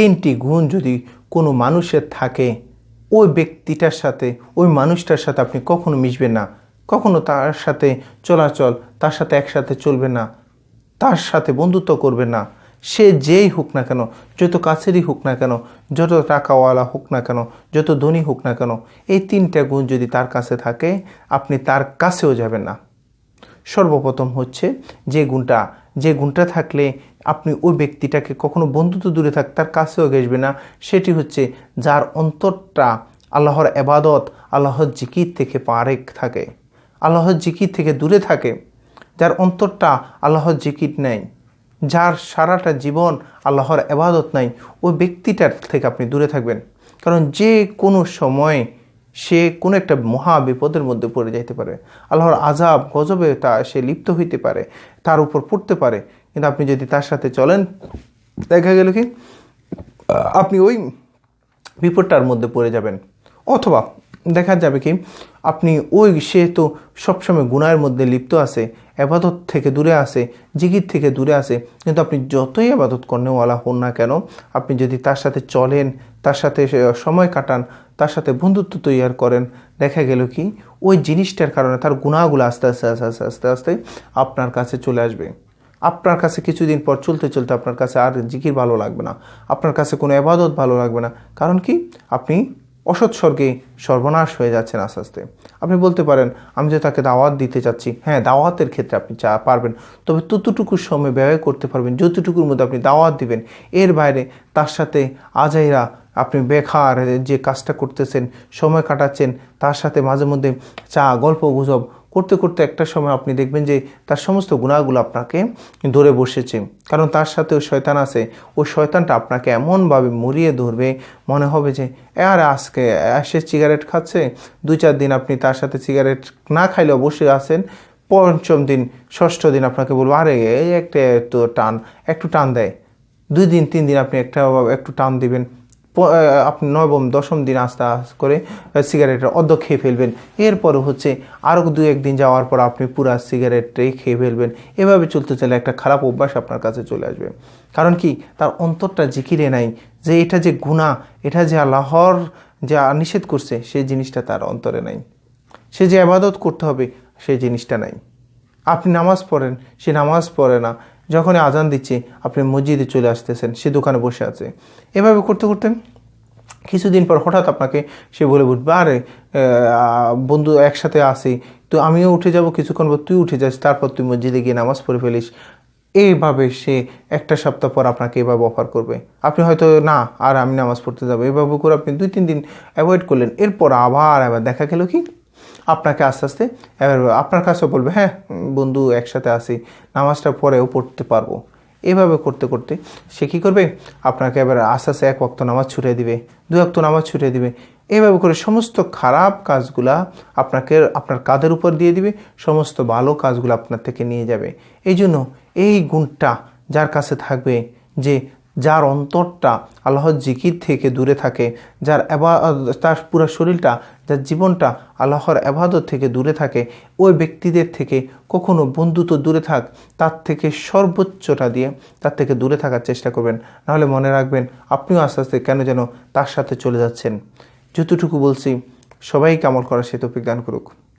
তিনটি গুণ যদি কোনো মানুষের থাকে, ওই ব্যক্তিটার সাথে, ওই মানুষটার সাথে আপনি কখনো মিশবেন না। কখনো তার সাথে চলাচল, তার সাথে একসাথে চলবে না। তার সাথে বন্ধুত্ব করবে না। সে যেই হোক না কেন, যত কাছেরই হোক না কেন, যত টাকাওয়ালা হোক না কেন, যত ধনী হোক না কেন, এই তিনটা গুণ যদি তার কাছে থাকে, আপনি তার কাছেও যাবেন না। সর্বপ্রথম হচ্ছে যে গুণটা যে গুণটা থাকলে আপনি ওই ব্যক্তিটাকে কখনো বন্ধুত্ব দূরে থাক, তার কাছেও ঘেসবে না। সেটি হচ্ছে যার অন্তরটা আল্লাহর এবাদত, আল্লাহর জিকির থেকে পারেক থাকে। আল্লাহর জিকির থেকে দূরে থাকে, যার অন্তরটা আল্লাহর জিকির নেই। যার সারাটা জীবন আল্লাহর এবাদত নাই, ওই ব্যক্তিটার থেকে আপনি দূরে থাকবেন। কারণ যে কোনো সময় সে কোনো একটা মহা বিপদের মধ্যে পড়ে যাইতে পারে। আল্লাহর আজাব গজবে তা সে লিপ্ত হইতে পারে, তার উপর পড়তে পারে। কিন্তু আপনি যদি তার সাথে চলেন, দেখা গেল কি, আপনি ওই বিপদটার মধ্যে পড়ে যাবেন। অথবা দেখা যাবে কি, আপনি ওই সে তো সবসময় গুনার মধ্যে লিপ্ত আছে আবাদত থেকে দূরে আসে জিগির থেকে দূরে আসে কিন্তু আপনি যতই আবাদত কর্নেওয়ালা হন না কেন, আপনি যদি তার সাথে চলেন, তার সাথে সময় কাটান, তার সাথে বন্ধুত্ব তৈরি করেন, দেখা গেল কি, ওই জিনিসটার কারণে তার গুণাগুলো আস্তে আস্তে আস্তে আস্তে আস্তে আস্তে আপনার কাছে চলে আসবে। আপনার কাছে কিছুদিন পর চলতে চলতে আপনার কাছে আর জিকির ভালো লাগবে না, আপনার কাছে কোনো আবাদত ভালো লাগবে না। কারণ কি? আপনি অসৎ স্বর্গে সর্বনাশ হয়ে যাচ্ছেন আস্তে আস্তে। আপনি বলতে পারেন, আমি যে তাকে দাওয়াত দিতে চাচ্ছি হ্যাঁ দাওয়াতের ক্ষেত্রে আপনি চা পারবেন, তবে ততটুকু সময় ব্যয় করতে পারবেন, যতটুকুর মধ্যে আপনি দাওয়াত দিবেন। এর বাইরে তার সাথে আজাইরা, আপনি বেকার যে কাজটা করতেছেন, সময় কাটাচ্ছেন, তার সাথে মাঝে মধ্যে চা, গল্প গুজব করতে করতে একটা সময় আপনি দেখবেন যে তার সমস্ত গুণাগুলো আপনাকে ধরে বসেছে। কারণ তার সাথে ওই শয়তান আছে। ওই শয়তানটা আপনাকে এমনভাবে মরিয়ে ধরবে। মনে হবে যে আর আজকে সে সিগারেট খাচ্ছে। দুই চার দিন আপনি তার সাথে সিগারেট না খাইলেও বসে আছেন। পঞ্চম দিন, ষষ্ঠ দিন আপনাকে বলব, আরে, এই একটা একটু টান একটু টান দেয়। দুই দিন, তিন দিন আপনি একটা, একটু টান দিবেন। আপনি নবম, দশম দিন আস্তে আস্তে করে সিগারেটের অর্ধ খেয়ে ফেলবেন। এরপরে হচ্ছে আরও দু একদিন যাওয়ার পর আপনি পুরা সিগারেটটাই খেয়ে ফেলবেন। এভাবে চলতে চলে একটা খারাপ অভ্যাস আপনার কাছে চলে আসবে। কারণ কি? তার অন্তরটা জিকিরে নাই, যে এটা যে গুণা, এটা যে আল্লাহর যা নিষেধ করছে, সেই জিনিসটা তার অন্তরে নাই। সে যে আবাদত করতে হবে, সেই জিনিসটা নাই। আপনি নামাজ পড়েন, সে নামাজ পড়ে না। যখন আজান দিচ্ছে, আপনি মসজিদে চলে আসতেছেন, সে দোকানে বসে আছে। এভাবে করতে করতে কিছুদিন পর হঠাৎ আপনাকে সে বলে উঠবে, আরে বন্ধু একসাথে আসি, তো আমিও উঠে যাব, কিছুক্ষণ পর তুই উঠে যাস, তারপর তুই মসজিদে গিয়ে নামাজ পড়ে ফেলিস। এইভাবে সে একটা সপ্তাহ পর আপনাকে এভাবে অফার করবে। আপনি হয়তো, না, আর আমি নামাজ পড়তে যাব। এভাবে করে আপনি দুই, তিন দিন অ্যাভয়েড করলেন। এরপর আবার আবার দেখা গেল কি? আপনাকে আস্তে আস্তে এবার আপনার কাছেও বলবে হ্যাঁ বন্ধু, একসাথে আসি নামাজটা পরেও পড়তে পারব। এভাবে করতে করতে সে কী করবে? আপনাকে এবার আস্তে আস্তে এক ওয়াক্ত নামাজ ছুটে দিবে, দু ওয়াক্ত নামাজ ছুটে দিবে। এভাবে করে সমস্ত খারাপ কাজগুলা আপনাকে, আপনার কাঁধের উপর দিয়ে দিবে, সমস্ত ভালো কাজগুলো আপনার থেকে নিয়ে যাবে। এই জন্য এই গুণটা যার কাছে থাকবে যে যার অন্তরটা আল্লাহর জিকির থেকে দূরে থাকে, যার এবা তার পুরো শরীরটা, যার জীবনটা আল্লাহর আবাদত থেকে দূরে থাকে, ওই ব্যক্তিদের থেকে কখনো বন্ধুত্ব দূরে থাক, তার থেকে সর্বোচ্চটা দিয়ে তার থেকে দূরে থাকার চেষ্টা করবেন। নাহলে মনে রাখবেন আপনিও আস্তে আস্তে কেন যেন তার সাথে চলে যাচ্ছেন। যতটুকু বলছি সবাই আমল করার সে তৌফিক দান করুক।